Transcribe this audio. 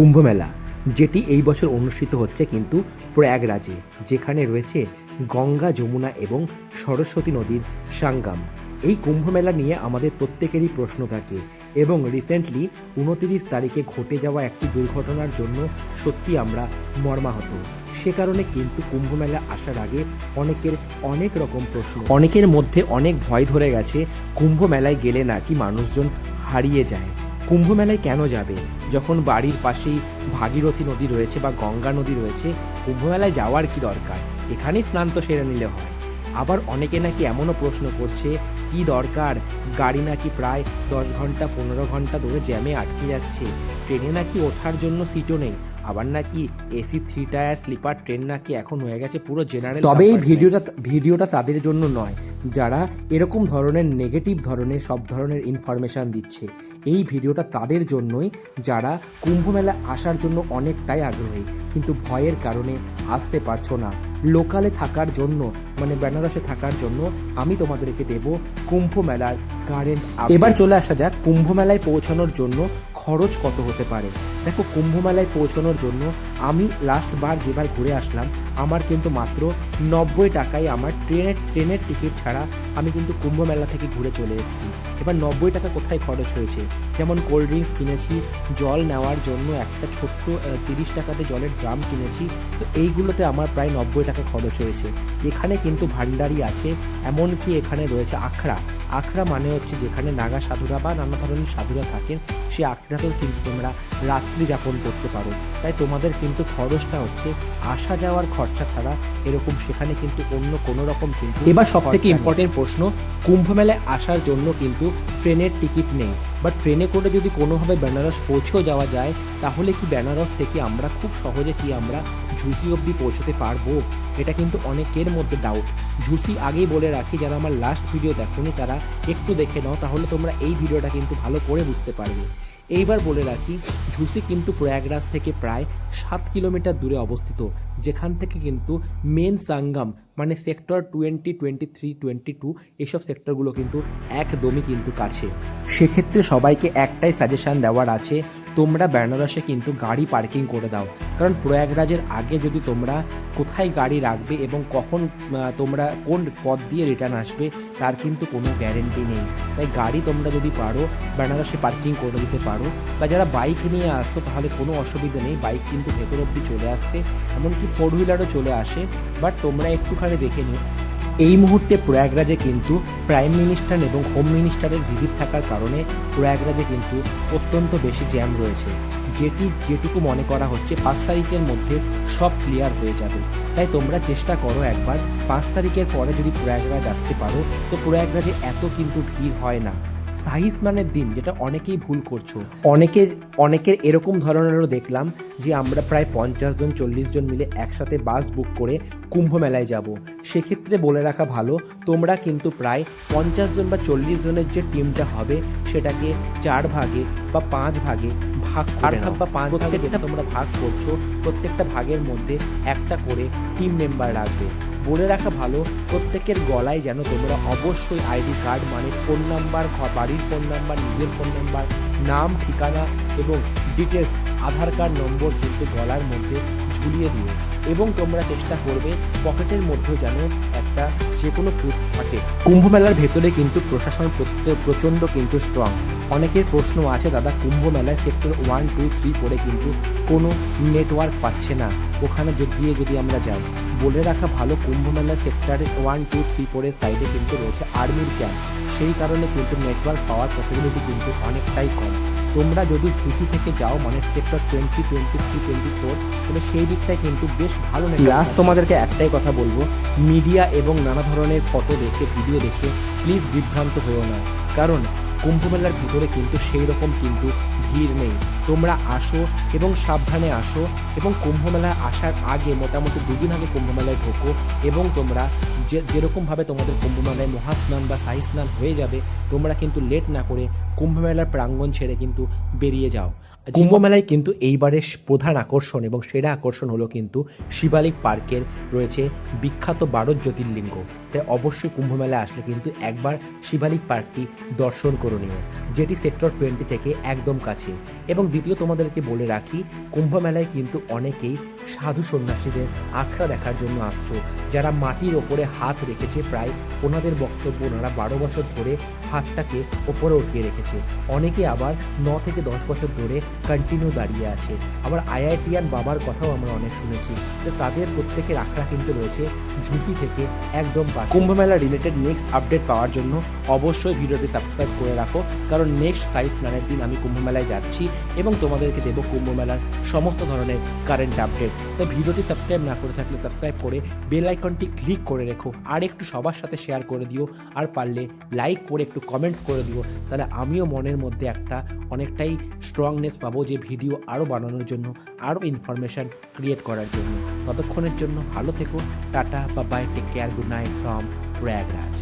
কুম্ভমেলা, যেটি এই বছর অনুষ্ঠিত হচ্ছে কিন্তু প্রয়াগরাজে, যেখানে রয়েছে গঙ্গা, যমুনা এবং সরস্বতী নদীর সঙ্গম। এই কুম্ভমেলা নিয়ে আমাদের প্রত্যেকেরই প্রশ্ন থাকে এবং রিসেন্টলি উনতিরিশ তারিখে ঘটে যাওয়া একটি দুর্ঘটনার জন্য সত্যি আমরা মর্মাহত। সে কারণে কিন্তু কুম্ভমেলা আসার আগে অনেকের অনেক রকম প্রশ্ন। অনেকের মধ্যে অনেক ভয় ধরে গেছে, কুম্ভমেলায় গেলে নাকি মানুষজন হারিয়ে যায়। কুম্ভ মেলায় কেন যাবে? যখন বাড়ির পাশেই ভাগীরথী নদী রয়েছে বা গঙ্গা নদী রয়েছে কুম্ভ মেলায় যাওয়ার কি দরকার? এখানেই স্নান তো সেরে নিলে হয়। আবার অনেকে নাকি এমনও প্রশ্ন করছে, কি দরকার? গাড়ি নাকি প্রায় দশ ঘণ্টা, পনেরো ঘণ্টা ধরে জ্যামে আটকে যাচ্ছে। ট্রেনে নাকি ওঠার জন্য সিটও নেই। আবার নাকি AC three tier sleeper train নাকি এখন হয়ে গেছে পুরো জেনারেল তবে এই ভিডিওটা ভিডিওটা তাদের জন্য নয় যারা এরকম ধরনের নেগেটিভ ধরনের সব ধরনের ইনফরমেশান দিচ্ছে। এই ভিডিওটা তাদের জন্যই যারা কুম্ভমেলা আসার জন্য অনেকটাই আগ্রহী কিন্তু ভয়ের কারণে আসতে পারছ না। লোকালে থাকার জন্য মানে বেনারসে থাকার জন্য আমি তোমাদেরকে দেব কুম্ভ মেলার কারেন্ট এবার চলে আসা যাক কুম্ভ মেলায় পৌঁছানোর জন্য খরচ কত হতে পারে? দেখো কুম্ভমেলায় পৌঁছানোর জন্য আমি লাস্ট বার যেবার ঘুরে আসলাম আমার কিন্তু মাত্র নব্বই টাকায় আমার ট্রেনের ট্রেনের টিকিট ছাড়া আমি কিন্তু কুম্ভ মেলা থেকে ঘুরে চলে এসেছি। এবার নব্বই টাকা কোথায় খরচ হয়েছে? যেমন কোল্ড ড্রিঙ্কস কিনেছি, জল নেওয়ার জন্য একটা ছোট্ট তিরিশ টাকাতে জলের ড্রাম কিনেছি, তো এইগুলোতে আমার প্রায় নব্বই টাকা খরচ হয়েছে। এখানে কিন্তু ভান্ডারি আছে, এমনকি এখানে রয়েছে আখড়া। আখড়া মানে হচ্ছে যেখানে নাগা সাধুরা বা নানা ধরনের সাধুরা থাকেন সেই আখড়াতেও কিন্তু তোমরা রাত্রি যাপন করতে পারো। তাই তোমাদের কিন্তু খরচটা হচ্ছে আসা যাওয়ার খরচা ছাড়া এরকম সেখানে কিন্তু অন্য কোনো রকম কিন্তু এবার সব থেকে ইম্পর্টেন্ট প্রশ্ন কুম্ভ মেলায় আসার জন্য কিন্তু ট্রেনের টিকিট নেই। বা ট্রেনে করে যদি কোনোভাবে বেনারস পৌঁছেও যাওয়া যায় তাহলে কি বেনারস থেকে আমরা খুব সহজে কি আমরা ঝুসি অবধি পৌঁছতে পারব? এটা কিন্তু অনেকের মধ্যে ডাউট ঝুসি আগেই বলে রাখি যারা আমার লাস্ট ভিডিও দেখোনি তারা একটু দেখে নাও তাহলে তোমরা এই ভিডিওটা কিন্তু ভালো করে বুঝতে পারবে। এইবার বলে রাখি, ঝুসি কিন্তু প্রয়াগরাজ থেকে প্রায় সাত কিলোমিটার দূরে অবস্থিত, যেখান থেকে কিন্তু মেন সাঙ্গাম মানে sector twenty twenty three, twenty two, এসব সেক্টরগুলো কিন্তু একদমই কিন্তু কাছে। সেক্ষেত্রে সবাইকে একটাই সাজেশান দেওয়ার আছে তোমরা বেনারসে কিন্তু গাড়ি পার্কিং করে দাও। কারণ প্রয়াগরাজের আগে যদি তোমরা কোথায় গাড়ি রাখবে এবং কখন তোমরা কোন পথ দিয়ে রিটার্ন আসবে, তার কিন্তু কোনো গ্যারেন্টি নেই। তাই গাড়ি তোমরা যদি পারো, বেনারসে পার্কিং করে দিতে পারো বা যারা বাইক নিয়ে আসো, তাহলে কোনো অসুবিধা নেই। বাইক কিন্তু ভেতর অব্দি চলে আসতে এমনকি ফোর হুইলারও চলে আসে। বাট তোমরা একটুখানি দেখে নিও। এই মুহূর্তে প্রয়াগরাজে কিন্তু প্রাইম মিনিস্টার এবং হোম মিনিস্টারের ভিজিট থাকার কারণে প্রয়াগরাজে কিন্তু অত্যন্ত বেশি জ্যাম রয়েছে। যেটি, যেটুকু মনে করা হচ্ছে, পাঁচ তারিখের মধ্যে সব ক্লিয়ার হয়ে যাবে। তাই তোমরা চেষ্টা করো একবার, পাঁচ তারিখের পরে যদি প্রয়াগরাজ আসতে পারো, তো প্রয়াগরাজে এত কিন্তু ভিড় হয় না। শাহি স্নানের দিন যেটা অনেকেই ভুল করছ। অনেকে অনেকের এরকম ধরনেরও দেখলাম যে আমরা প্রায় পঞ্চাশ জন চল্লিশ জন মিলে একসাথে বাস বুক করে কুম্ভ মেলায় যাব। সেক্ষেত্রে বলে রাখা ভালো তোমরা কিন্তু প্রায় পঞ্চাশ জন বা চল্লিশ জনের যে টিমটা হবে সেটাকে চার ভাগে বা পাঁচ ভাগে ভাগ চার ভাগ বা পাঁচ ভাগে যেটা তোমরা ভাগ করছ প্রত্যেকটা ভাগের মধ্যে একটা করে টিম মেম্বার রাখবে। বলে রাখা ভালো, প্রত্যেকের গলায় যেন তোমরা অবশ্যই আইডি কার্ড মানে ফোন নাম্বার বাড়ির ফোন নাম্বার নিজের ফোন নাম্বার নাম, ঠিকানা এবং ডিটেলস আধার কার্ড, নম্বর কিন্তু গলার মধ্যে ঝুলিয়ে দিও। এবং তোমরা চেষ্টা করবে পকেটের মধ্যেও যেন একটা যে কোনো প্রুফ থাকে। কুম্ভ মেলার ভেতরে কিন্তু প্রশাসন প্রচণ্ড কিন্তু স্ট্রং অনেকের প্রশ্ন আছে দাদা কুম্ভ মেলায় সেক্টর ওয়ান টু থ্রি করে কিন্তু কোনো নেটওয়ার্ক পাচ্ছে না। ওখানে দিয়ে যদি আমরা যাই বলে রাখা ভালো কুম্ভ মেলা সেক্টর ওয়ান টু থ্রি ফোরের সাইডে কিন্তু রয়েছে আর্মির ক্যাম্প সেই কারণে কিন্তু নেটওয়ার্ক পাওয়ার পসিবিলিটি কিন্তু অনেকটাই কম। তোমরা যদি ঝুঁকি থেকে যাও মানে sector twenty twenty three twenty four তাহলে সেই দিকটায় কিন্তু বেশ ভালো প্লাস তোমাদেরকে একটাই কথা বলব মিডিয়া এবং নানা ধরনের ফটো দেখে ভিডিও দেখে প্লিজ বিভ্রান্ত হয়েও না। কারণ কুম্ভমেলার ভিতরে কিন্তু সেই রকম কিন্তু ভিড় নেই। তোমরা আসো এবং সাবধানে আসো এবং কুম্ভমেলায় আসার আগে মোটামুটি দুদিন আগে কুম্ভমেলায় ঢোকো এবং তোমরা যে, যেরকমভাবে তোমাদের কুম্ভমেলায় মহাস্নান বা শাহী স্নান হয়ে যাবে, তোমরা কিন্তু লেট না করে কুম্ভমেলার প্রাঙ্গণ ছেড়ে কিন্তু বেরিয়ে যাও। কুম্ভ মেলায় কিন্তু এইবারের প্রধান আকর্ষণ এবং সেরা আকর্ষণ হলো কিন্তু শিবালিক পার্কের রয়েছে বিখ্যাত বারো জ্যোতির্লিঙ্গ। তাই অবশ্যই কুম্ভমেলায় আসলে কিন্তু একবার শিবালিক পার্কটি দর্শন করণীয় যেটি সেক্টর টোয়েন্টি থেকে একদম কাছে। এবং দ্বিতীয় তোমাদেরকে বলে রাখি কুম্ভমেলায় কিন্তু অনেকেই সাধু সন্ন্যাসীদের আখড়া দেখার জন্য আসছো, যারা মাটির ওপরে হাত রেখেছে প্রায় ওনাদের বক্তব্য ওনারা বারো বছর ধরে হাতটাকে ওপরে উঠিয়ে রেখেছে। অনেকে আবার ন থেকে দশ বছর ধরে কন্টিনিউ দাঁড়িয়ে আছে। আবার আইআইটিয়ান বাবার কথাও আমরা অনেক শুনেছি তো তাদের প্রত্যেকের আখড়া কিন্তু রয়েছে ঝুঁকি থেকে একদম পাশে। কুম্ভ মেলা রিলেটেড নেক্সট আপডেট পাওয়ার জন্য অবশ্যই ভিডিওটি সাবস্ক্রাইব করে রাখো, কারণ নেক্সট সাইজ স্নানের দিন আমি কুম্ভ মেলায় যাচ্ছি এবং তোমাদেরকে দেবো কুম্ভ মেলার সমস্ত ধরনের কারেন্ট আপডেট তো ভিডিওটি সাবস্ক্রাইব না করে থাকলে সাবস্ক্রাইব করে বেল আইকনটি ক্লিক করে রেখো। আর একটু সবার সাথে শেয়ার করে দিও। আর পারলে লাইক করে একটু কমেন্টস করে দিও। তাহলে আমিও মনের মধ্যে একটা অনেকটাই স্ট্রংনেস পাবো যে ভিডিও আরও বানানোর জন্য আরও ইনফরমেশান ক্রিয়েট করার জন্য। ততক্ষণের জন্য ভালো থেকো। টাটা বা bye take care good night from Prayagraj